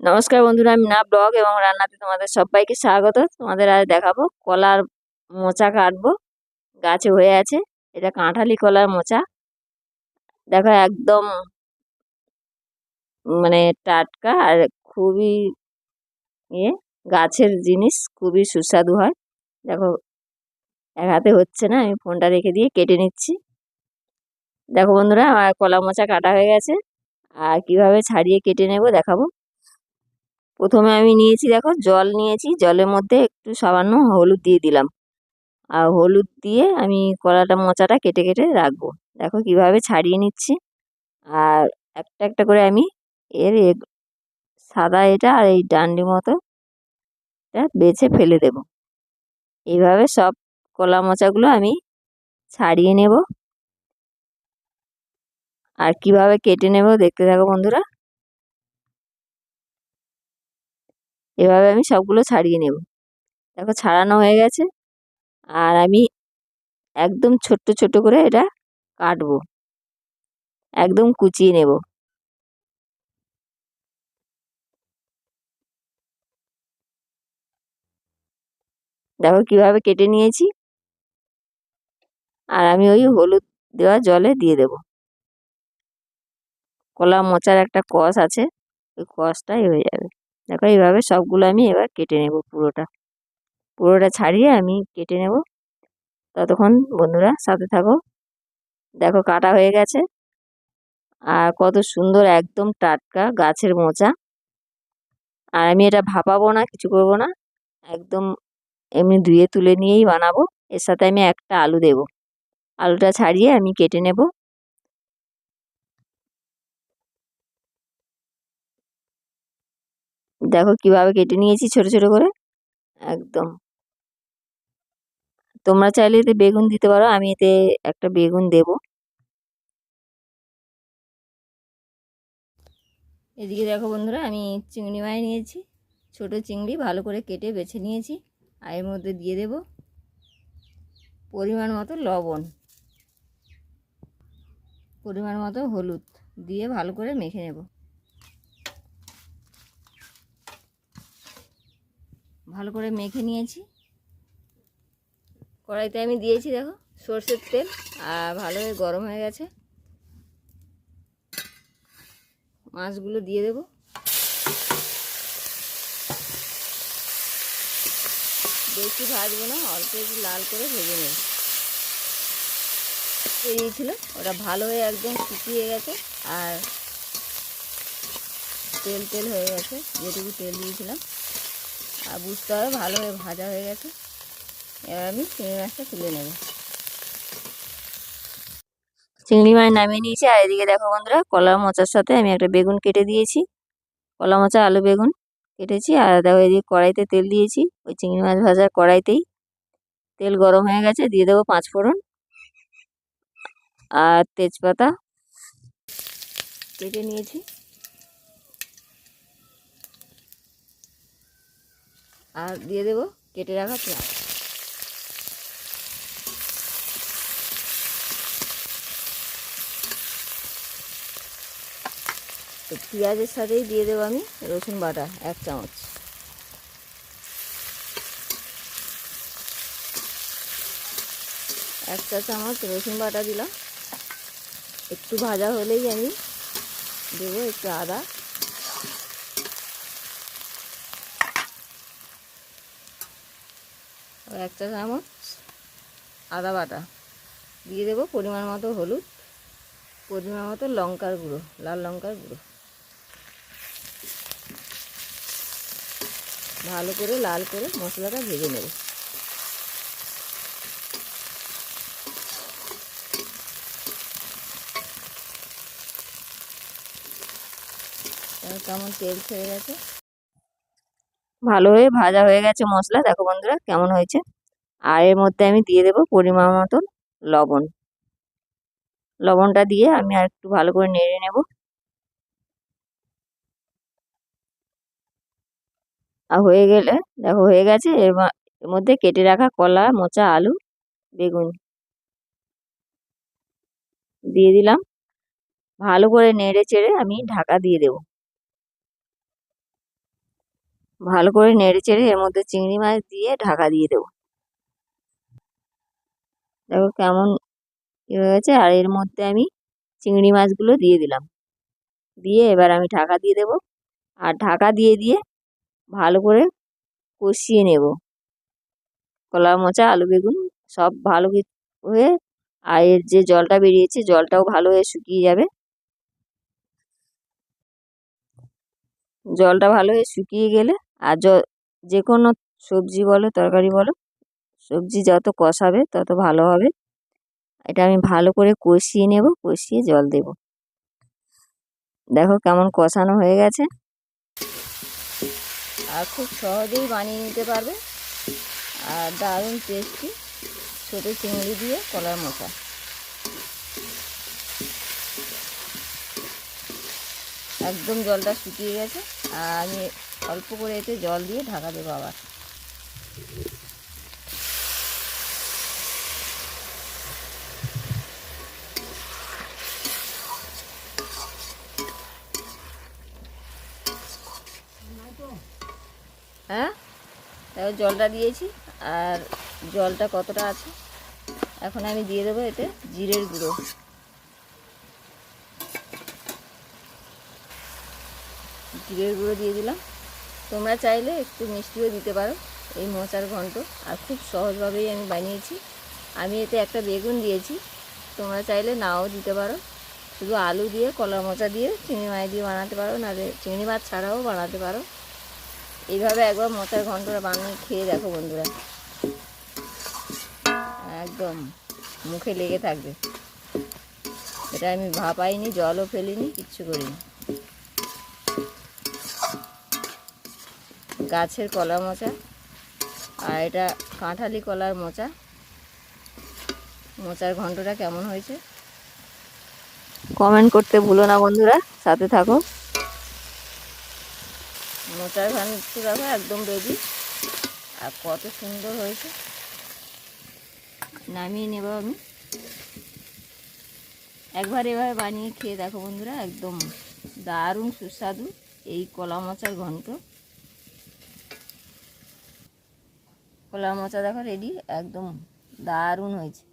নমস্কার বন্ধুরা, আমি না ব্লগ এবং রান্নাতে তোমাদের সবাইকে স্বাগত। তোমাদের আজ দেখাবো কলার মোচা কাটবো। গাছে হয়ে আছে, এটা কাঁঠালি কলার মোচা। দেখো একদম মানে টাটকা আর খুবই ইয়ে গাছের জিনিস, খুবই সুস্বাদু হয়। দেখো, এক হাতে হচ্ছে না, আমি ফোনটা রেখে দিয়ে কেটে নিচ্ছি। দেখো বন্ধুরা, আমার কলা মোচা কাটা হয়ে গেছে। আর কীভাবে ছাড়িয়ে কেটে নেব দেখাবো। প্রথমে আমি নিয়েছি দেখো জল নিয়েছি, জলের মধ্যে একটু সামান্য হলুদ দিয়ে দিলাম। আর হলুদ দিয়ে আমি কলাটা মোচাটা কেটে কেটে রাখব। দেখো কীভাবে ছাড়িয়ে নিচ্ছি। আর একটা একটা করে আমি এর সাদা এটা আর এই ডান্ডি মতো এটা বেছে ফেলে দেব। এইভাবে সব কলা মোচাগুলো আমি ছাড়িয়ে নেব। আর কীভাবে কেটে নেব দেখতে থাকো বন্ধুরা। এভাবে আমি সবগুলো ছাড়িয়ে নেব। দেখো ছাড়ানো হয়ে গেছে। আর আমি একদম ছোট্ট ছোট করে এটা কাটবো। একদম কুচিয়ে নেব। দেখো কীভাবে কেটে নিয়েছি। আর আমি ওই হলুদ দেওয়া জলে দিয়ে দেব। কলা মোচার একটা কষ আছে। ওই কষটাই হয়ে যাবে। দেখো, এইভাবে সবগুলো আমি এবার কেটে নেব পুরোটা। পুরোটা ছাড়িয়ে আমি কেটে নেব। ততক্ষণ বন্ধুরা সাথে থাকো। দেখো, কাটা হয়ে গেছে। আর কত সুন্দর একদম টাটকা গাছের মোচা। আর আমি এটা ভাপাবো না, কিছু করব না। একদম এমনি ধুয়ে তুলে নিয়েই বানাবো। এর সাথে আমি একটা আলু দেব। আলুটা ছাড়িয়ে আমি কেটে নেব। দেখো কীভাবে কেটে নিয়েছি ছোট ছোট করে। একদম। তোমরা চাইলে এতে বেগুন দিতে পারো, আমি এতে একটা বেগুন দেব। এদিকে দেখো বন্ধুরা, আমি চিংড়ি মাছ নিয়েছি, ছোট চিংড়ি ভালো করে কেটে বেছে নিয়েছি, আর এর মধ্যে দিয়ে দেব পরিমাণ মতো লবণ। পরিমাণ মতো হলুদ দিয়ে ভালো করে মেখে নেব। ভালো করে মেখে নিয়েছি। কড়াইতে আমি দিয়েছি দেখো সর্ষের তেল, আর ভালো ভালোভাবে গরম হয়ে গেছে। মাছগুলো দিয়ে দেব। বেশি ভাজবো না, অল্প একটু লাল করে ভেজে নেব। বেরিয়েছিল ওটা ভালো হয়ে একদম শুকিয়ে গেছে, আর তেল তেল হয়ে গেছে, যেটুকু তেল দিয়েছিলাম। আর বুঝতে হবে, ভালো হয়ে ভাজা হয়ে গেছে। এবার আমি চিংড়ি মাছটা তুলে নেব। চিংড়ি মাছ নামিয়ে নিয়েছি, আর এদিকে দেখো বন্ধুরা, কলা মোচার সাথে আমি একটা বেগুন কেটে দিয়েছি। কলা মোচা, আলু বেগুন কেটেছি, আর দেখো এদিকে কড়াইতে তেল দিয়েছি। ওই চিংড়ি মাছ ভাজার কড়াইতেই তেল গরম হয়ে গেছে, দিয়ে দেবো পাঁচ ফোড়ন আর তেজপাতা। কেটে নিয়েছি। আর দিয়ে দেবো কেটে রাখা পেঁয়াজ তো পেঁয়াজের সাথেই দিয়ে দেবো আমি রসুন বাটা, এক চামচ। এক চা চামচ রসুন বাটা দিলাম। একটু ভাজা হলেই আমি দেবো একটু আদা। এক চা চামচ আদা বাটা দিয়ে দেবো পরিমাণ মতো হলুদ, পরিমাণ মতো লঙ্কার গুঁড়ো, লাল লঙ্কার গুঁড়ো। ভালো করে লাল করে মশলাটা ভেজে নেব। কেমন তেল ছেড়ে গেছে? ভালো হয়ে ভাজা হয়ে গেছে মশলা। দেখো বন্ধুরা কেমন হয়েছে। আর এর মধ্যে আমি দিয়ে দেবো পরিমাণ মতন লবণ। লবণটা দিয়ে আমি আর একটু ভালো করে নেড়ে নেব। আর হয়ে গেলে, দেখো হয়ে গেছে এর মধ্যে কেটে রাখা কলা, মোচা, আলু, বেগুন। দিয়ে দিলাম। ভালো করে নেড়ে চেড়ে আমি ঢাকা দিয়ে দেব। ভালো করে নেড়ে চেড়ে এর মধ্যে চিংড়ি মাছ দিয়ে ঢাকা দিয়ে দেবো। দেখো কেমন ইয়ে গেছে, আর এর মধ্যে আমি চিংড়ি মাছগুলো দিয়ে দিলাম। দিয়ে এবার আমি ঢাকা দিয়ে দেবো, আর ঢাকা দিয়ে দিয়ে ভালো করে কষিয়ে নেব। কলা, মোচা, আলু, বেগুন সব ভালো হয়ে আর এর যে জলটা বেরিয়েছে, জলটাও ভালো হয়ে শুকিয়ে যাবে। জলটা ভালো হয়ে শুকিয়ে গেলে আর য কোনো সবজি বলো, তরকারি বলো, সবজি যত কষাবে তত ভালো হবে। এটা আমি ভালো করে কষিয়ে নেব, কষিয়ে জল দেব। দেখো কেমন কষানো হয়ে গেছে। আর খুব সহজেই বানিয়ে নিতে পারবে। আর দারুণ টেস্টি ছোটো চিংড়ি দিয়ে কলার মোচা একদম জলটা শুকিয়ে গেছে। আর আমি অল্প করে এতে জল দিয়ে ঢাকা দেবো আবার। হ্যাঁ? জলটা দিয়েছি, আর জলটা কতটা আছে? এখন আমি দিয়ে দেবো এতে জিরের গুঁড়ো। জিরের গুঁড়ো দিয়ে দিলাম। তোমরা চাইলে একটু মিষ্টিও দিতে পারো এই মোচার ঘন্ট। আর খুব সহজভাবেই আমি বানিয়েছি। আমি এতে একটা বেগুন দিয়েছি। তোমরা চাইলে নাও দিতে পারো। শুধু আলু দিয়ে, কলা মোচা দিয়ে, চিংড়ি মাছ দিয়ে বানাতে পারো। নাহলে চিংড়ি মাছ ছাড়াও বানাতে পারো। এইভাবে একবার মোচার ঘন্টটা বানিয়ে খেয়ে দেখো বন্ধুরা। একদম মুখে লেগে থাকবে। এটা আমি ভাপাইনি, জলও ফেলিনি, কিচ্ছু করিনি। গাছের কলা মোচা আর এটা কাঁঠালি কলার মোচা। মোচার ঘন্টটা কেমন হয়েছে? কমেন্ট করতে ভুলো না বন্ধুরা সাথে থাকো। মোচার ঘন্ট দেখো একদম রেডি আর কত সুন্দর হয়েছে। নামিয়ে নেব আমি। একবার এভাবে বানিয়ে খেয়ে দেখো বন্ধুরা একদম দারুণ সুস্বাদু এই কলা মোচার ঘন্ট কলা মোচা দেখো রেডি একদম দারুণ হয়েছে।